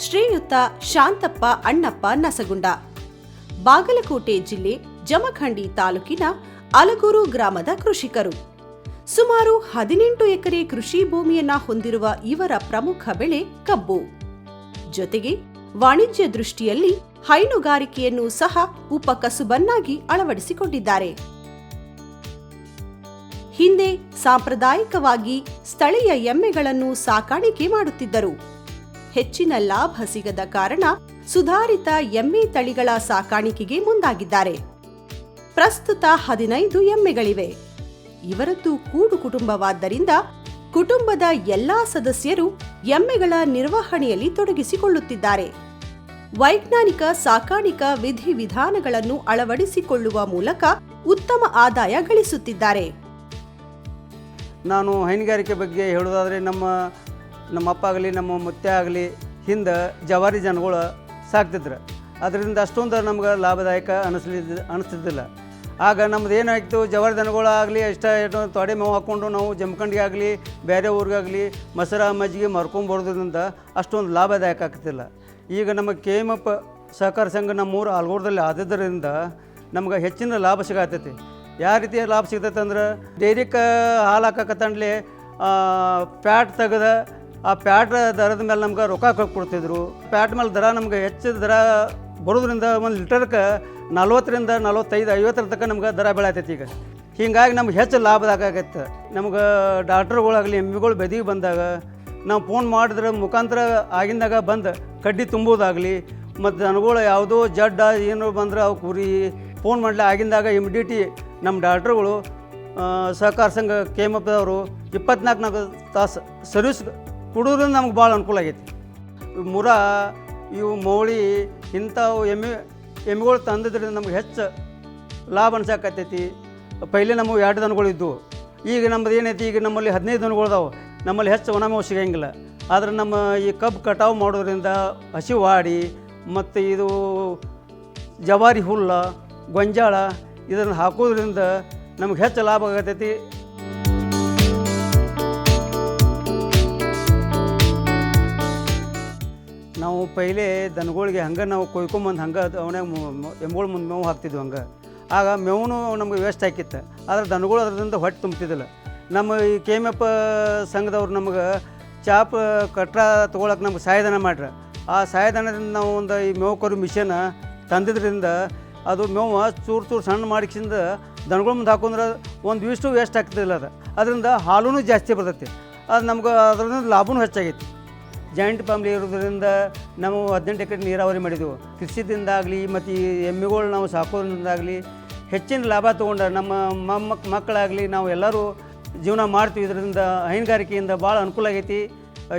ಶ್ರೀಯುತ, ಶಾಂತಪ್ಪ, ಅಣ್ಣಪ್ಪ, ನಸಗುಂಡ. ಬಾಗಲಕೋಟೆ ಜಿಲ್ಲೆ ಜಮಖಂಡಿ ತಾಲೂಕಿನ ಅಲಗೂರು ಗ್ರಾಮದ ಕೃಷಿಕರು. ಸುಮಾರು ಹದಿನೆಂಟು ಎಕರೆ ಕೃಷಿ ಭೂಮಿಯನ್ನ ಹೊಂದಿರುವ ಇವರ ಪ್ರಮುಖ ಬೆಳೆ ಕಬ್ಬು. ಜೊತೆಗೆ ವಾಣಿಜ್ಯ ದೃಷ್ಟಿಯಲ್ಲಿ ಹೈನುಗಾರಿಕೆಯನ್ನು ಸಹ ಉಪಕಸುಬನ್ನಾಗಿ ಅಳವಡಿಸಿಕೊಂಡಿದ್ದಾರೆ. ಹಿಂದೆ ಸಾಂಪ್ರದಾಯಿಕವಾಗಿ ಸ್ಥಳೀಯ ಎಮ್ಮೆಗಳನ್ನು ಸಾಕಾಣಿಕೆ ಮಾಡುತ್ತಿದ್ದರು. ಹೆಚ್ಚಿನ ಲಾಭ ಸಿಗದ ಕಾರಣ ಸುಧಾರಿತ ಎಮ್ಮೆ ತಳಿಗಳ ಸಾಕಾಣಿಕೆಗೆ ಮುಂದಾಗಿದ್ದಾರೆ. ಪ್ರಸ್ತುತ ಹದಿನೈದು ಎಮ್ಮೆಗಳಿವೆ. ಇವರದ್ದು ಕೂಡು ಕುಟುಂಬವಾದ್ದರಿಂದ ಕುಟುಂಬದ ಎಲ್ಲಾ ಸದಸ್ಯರು ಎಮ್ಮೆಗಳ ನಿರ್ವಹಣೆಯಲ್ಲಿ ತೊಡಗಿಸಿಕೊಳ್ಳುತ್ತಿದ್ದಾರೆ. ವೈಜ್ಞಾನಿಕ ಸಾಕಾಣಿಕಾ ವಿಧಿವಿಧಾನಗಳನ್ನು ಅಳವಡಿಸಿಕೊಳ್ಳುವ ಮೂಲಕ ಉತ್ತಮ ಆದಾಯ ಗಳಿಸುತ್ತಿದ್ದಾರೆ. ನಾನು ಹೈನುಗಾರಿಕೆ ಬಗ್ಗೆ ಹೇಳೋದಾದರೆ ನಮ್ಮ ನಮ್ಮ ಅಪ್ಪ ಆಗಲಿ, ನಮ್ಮ ಮುತ್ತೆ ಆಗಲಿ, ಹಿಂದೆ ಜವಾರಿ ಜನಗಳು ಸಾಕ್ತಿದ್ರು. ಅದರಿಂದ ಅಷ್ಟೊಂದು ನಮ್ಗೆ ಲಾಭದಾಯಕ ಅನಿಸ್ಲಿ ಅನಿಸ್ತಿದ್ದಿಲ್ಲ. ಆಗ ನಮ್ದು ಏನಾಯಿತು, ಜವಾರಿ ದನಗಳಾಗಲಿ ಇಷ್ಟ ಏನು ತೊಡೆ ಮೇವು ಹಾಕ್ಕೊಂಡು ನಾವು ಜಮಖಂಡಿಗೆ ಆಗಲಿ, ಬೇರೆ ಊರಿಗಾಗಲಿ, ಮೊಸರ ಮಜ್ಜಿಗೆ ಮರ್ಕೊಂಬರೋದ್ರಿಂದ ಅಷ್ಟೊಂದು ಲಾಭದಾಯಕ ಆಗ್ತಿಲ್ಲ ಈಗ ನಮ್ಮ ಕೆ ಎಂ ಎಪ್ ಸಹಕಾರ ಸಂಘ ನಮ್ಮೂರು ಆಲ್ಗೋಡದಲ್ಲಿ ಆದದ್ದರಿಂದ ನಮ್ಗೆ ಹೆಚ್ಚಿನ ಲಾಭ ಸಿಗತ್ತೈತಿ ಯಾವ ರೀತಿಯ ಲಾಭ ಸಿಗ್ತೈತೆ ಅಂದ್ರೆ ಡೈರಿಕ್ಕೆ ಹಾಲು ಹಾಕಕತ್ತಂಡ್ಲೆ ಪ್ಯಾಟ್ ತೆಗೆದ ಆ ಪ್ಯಾಟ್ ದರದ ಮೇಲೆ ನಮ್ಗೆ ರೊಕ್ಕ ಕೊಡ್ತಿದ್ರು ಪ್ಯಾಟ್ ಮೇಲೆ ದರ ನಮ್ಗೆ ಹೆಚ್ಚು ದರ ಬರೋದ್ರಿಂದ ಒಂದು ಲೀಟರ್ಗೆ ನಲ್ವತ್ತರಿಂದ ನಲ್ವತ್ತೈದು, ಐವತ್ತರ ತನಕ ನಮ್ಗೆ ದರ ಬೆಳೆತೈತಿ ಈಗ. ಹೀಗಾಗಿ ನಮ್ಗೆ ಹೆಚ್ಚು ಲಾಭದಾಗತ್ತೆ ನಮ್ಗೆ ಡಾಕ್ಟ್ರುಗಳಾಗಲಿ ಎಮ್ಮಿಗಳು ಬೆದಿಗೆ ಬಂದಾಗ ನಾವು ಫೋನ್ ಮಾಡಿದ್ರೆ ಮುಖಾಂತರ ಆಗಿಂದಾಗ ಬಂದು ಕಡ್ಡಿ ತುಂಬೋದಾಗಲಿ, ಮತ್ತು ದನಗಳು ಯಾವುದೋ ಜಡ್ಡ ಏನು ಬಂದ್ರೆ ಅವು ಕುರಿ ಫೋನ್ ಮಾಡಲಿ ಆಗಿಂದಾಗ ಇಮಿಡಿಯೇಟಿ ನಮ್ಮ ಡಾಕ್ಟ್ರುಗಳು ಸಹಕಾರ ಸಂಘ ಕೆ ಎಂ ಎಫ್ದವರು ಇಪ್ಪತ್ನಾಲ್ಕು ನಾಲ್ಕು ತಾಸು ಸರ್ವಿಸ್ ಕೊಡೋದ್ರಿಂದ ನಮ್ಗೆ ಭಾಳ ಅನುಕೂಲ ಆಗೈತಿ. ಮುರ, ಇವು ಮೌಳಿ, ಇಂಥವು ಎಮ್ಮೆ, ಎಮ್ಮೆಗಳು ತಂದಿದ್ರಿಂದ ನಮ್ಗೆ ಹೆಚ್ಚು ಲಾಭ ಅನ್ಸಾಕತ್ತೈತಿ. ಪೈಲೆ ನಮಗೆ ಎರಡು ದನಗಳು ಇದ್ದವು ಈಗ ನಮ್ಮದು ಏನೈತಿ, ಈಗ ನಮ್ಮಲ್ಲಿ ಹದಿನೈದು ದನಗಳು ಅದಾವೆ. ನಮ್ಮಲ್ಲಿ ಹೆಚ್ಚು ಒಣಮೇವು ಸಿಗಂಗಿಲ್ಲ. ಆದರೆ ನಮ್ಮ ಈ ಕಬ್ಬು ಕಟಾವು ಮಾಡೋದ್ರಿಂದ ಹಸಿ ವಾಡಿ, ಮತ್ತು ಇದು ಜವಾರಿ ಹುಲ್ಲ, ಗೊಂಜಾಳ ಇದನ್ನು ಹಾಕೋದ್ರಿಂದ ನಮ್ಗೆ ಹೆಚ್ಚು ಲಾಭ ಆಗತೈತಿ. ಪೈಲೆ ದನಗಳಿಗೆ ಹಂಗೆ ನಾವು ಕೊಯ್ಕೊಂಬಂದು ಹಂಗೆ ಅವನೇ ಎಮ್ಗಳ ಮುಂದೆ ಮೇವು ಹಾಕ್ತಿದ್ವು ಹಂಗೆ. ಆಗ ಮೇವು ನಮಗೆ ವೇಸ್ಟ್ ಆಕಿತ್ತು ಆದ್ರೆ ದನಗಳು ಅದರಿಂದ ಹೊಟ್ಟೆ ತುಂಬ್ತಿದ್ದಿಲ್ಲ. ನಮ್ಮ ಈ ಕೆ ಎಂ ಎಫ್ ಸಂಘದವ್ರು ನಮಗೆ ಚಾಪ್, ಕಟ್ರ ತೊಗೊಳಕ್ಕೆ ನಮ್ಗೆ ಸಹಾಯಧನ ಮಾಡ್ರ. ಆ ಸಹಾಯಧನದಿಂದ ನಾವು ಒಂದು ಈ ಮೇವು ಕರು ಮಿಷನ್ ತಂದಿದ್ರಿಂದ ಅದು ಮೇವು ಚೂರು ಚೂರು ಸಣ್ಣ ಮಾಡಿಸಿಂದ ದನಗಳ ಮುಂದೆ ಹಾಕೊಂಡ್ರೆ ಒಂದು ಇಷ್ಟು ವೇಸ್ಟ್ ಆಗ್ತಿಲ್ಲ ಅದು. ಅದರಿಂದ ಹಾಲೂ ಜಾಸ್ತಿ ಬರ್ತೈತಿ. ಅದು ನಮ್ಗೆ ಅದರಿಂದ ಲಾಭವೂ ಹೆಚ್ಚಾಗೈತಿ. ಜಾಯಿಂಟ್ ಫ್ಯಾಮ್ಲಿ ಇರೋದ್ರಿಂದ ನಾವು ಹದಿನೆಂಟು ಎಕರೆ ನೀರಾವರಿ ಮಾಡಿದೆವು. ಕೃಷಿದಿಂದಾಗಲಿ ಮತ್ತು ಈ ಎಮ್ಮೆಗಳು ನಾವು ಸಾಕೋದ್ರಿಂದಾಗಲಿ ಹೆಚ್ಚಿನ ಲಾಭ ತೊಗೊಂಡ ನಮ್ಮ ಮೊಮ್ಮಕ್ ಮಕ್ಕಳಾಗಲಿ ನಾವು ಎಲ್ಲರೂ ಜೀವನ ಮಾಡ್ತೀವಿ. ಇದರಿಂದ ಹೈನುಗಾರಿಕೆಯಿಂದ ಭಾಳ ಅನುಕೂಲ ಆಗೈತಿ.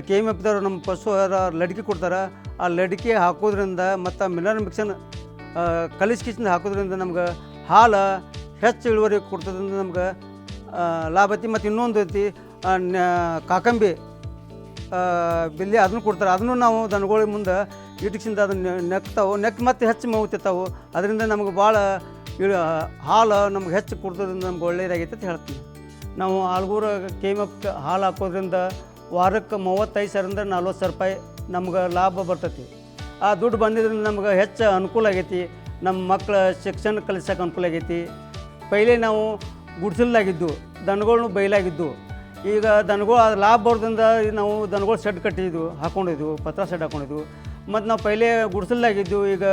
ಕೆ ಎಂ ಎಫ್ದವ್ರು ನಮ್ಮ ಪಶು ಲಡಿಕೆ ಕೊಡ್ತಾರೆ. ಆ ಲಡಿಕೆ ಹಾಕೋದ್ರಿಂದ ಮತ್ತು ಮಿನರಲ್ ಮಿಕ್ಸನ್ ಕಿಚನ್ ಹಾಕೋದ್ರಿಂದ ನಮ್ಗೆ ಹಾಲು ಹೆಚ್ಚು ಇಳುವರಿ ಕೊಡ್ತದ್ರಿಂದ ನಮ್ಗೆ ಲಾಭ ಐತಿ. ಮತ್ತು ಇನ್ನೊಂದು ಐತಿ ಕಾಕಂಬಿ. ಬಿಲ್ಲಿ ಅದನ್ನು ಕೊಡ್ತಾರೆ. ಅದನ್ನು ನಾವು ದನಗಳ ಮುಂದೆ ಇಟಕ್ಸಿಂದ ಅದನ್ನು ನೆಕ್ತಾವೆ. ನೆಕ್ ಮತ್ತೆ ಹೆಚ್ಚು ಮೇವು ಅದರಿಂದ ನಮಗೆ ಭಾಳ ಇಳು, ಹಾಲು ನಮ್ಗೆ ಹೆಚ್ಚು ಕೊಡ್ತದ್ರಿಂದ ನಮ್ಗೆ ಒಳ್ಳೆಯದಾಗೈತೆ ಅಂತ ಹೇಳ್ತೀವಿ. ನಾವು ಆಲ್ಗೂರ ಕೇಮಪ್ ಹಾಲು ಹಾಕೋದ್ರಿಂದ ವಾರಕ್ಕೆ ಮೂವತ್ತೈದು ಸಾವಿರದಿಂದ ನಲ್ವತ್ತು ಸಾವಿರ ರೂಪಾಯಿ ನಮ್ಗೆ ಲಾಭ ಬರ್ತೈತಿ. ಆ ದುಡ್ಡು ಬಂದಿದ್ರಿಂದ ನಮ್ಗೆ ಹೆಚ್ಚು ಅನುಕೂಲ ಆಗೈತಿ. ನಮ್ಮ ಮಕ್ಕಳ ಶಿಕ್ಷಣ ಕಲಿಸೋಕೆ ಅನುಕೂಲ ಆಗೈತಿ. ಪೈಲೆ ನಾವು ಗುಡ್ಸಲ್ದಾಗಿದ್ದು, ದನಗಳ್ನು ಬೈಲಾಗಿದ್ದು. ಈಗ ದನಗಳು ಅದು ಲಾಭ ಬರೋದ್ರಿಂದ ನಾವು ದನಗಳು ಶೆಡ್ ಕಟ್ಟಿದ್ದು ಹಾಕೊಂಡಿದ್ವು, ಪತ್ರ ಶೆಡ್ ಹಾಕೊಂಡಿದ್ವು. ಮತ್ತು ನಾವು ಪೈಲೆ ಗುಡಿಸಲಾಗಿದ್ದು ಈಗ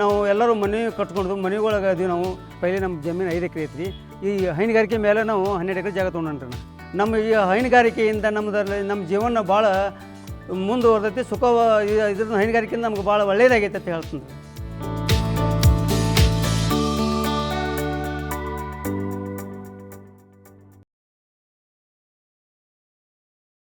ನಾವು ಎಲ್ಲರೂ ಮನೆ ಕಟ್ಕೊಂಡು ಮನೆಗೊಳಗೆ ಅದೀವಿ ನಾವು. ಪೈಲೆ ನಮ್ಮ ಜಮೀನು ಐದು ಎಕರೆ ಐತ್ರಿ. ಈ ಹೈನುಗಾರಿಕೆ ಮೇಲೆ ನಾವು ಹನ್ನೆರಡು ಎಕರೆ ಜಾಗ ತೊಗೊಂಡ್ರಿ ನಮ್ಮ ಈ ಹೈನುಗಾರಿಕೆಯಿಂದ ನಮ್ಮದ್ರಲ್ಲಿ ನಮ್ಮ ಜೀವನ ಭಾಳ ಮುಂದುವರೆದೈತಿ. ಸುಖ ಇದ್ರದ್ದು ಹೈನುಗಾರಿಕೆಯಿಂದ ನಮ್ಗೆ ಭಾಳ ಒಳ್ಳೆಯದಾಗೈತೆ ಅಂತ ಹೇಳ್ತೀನಿ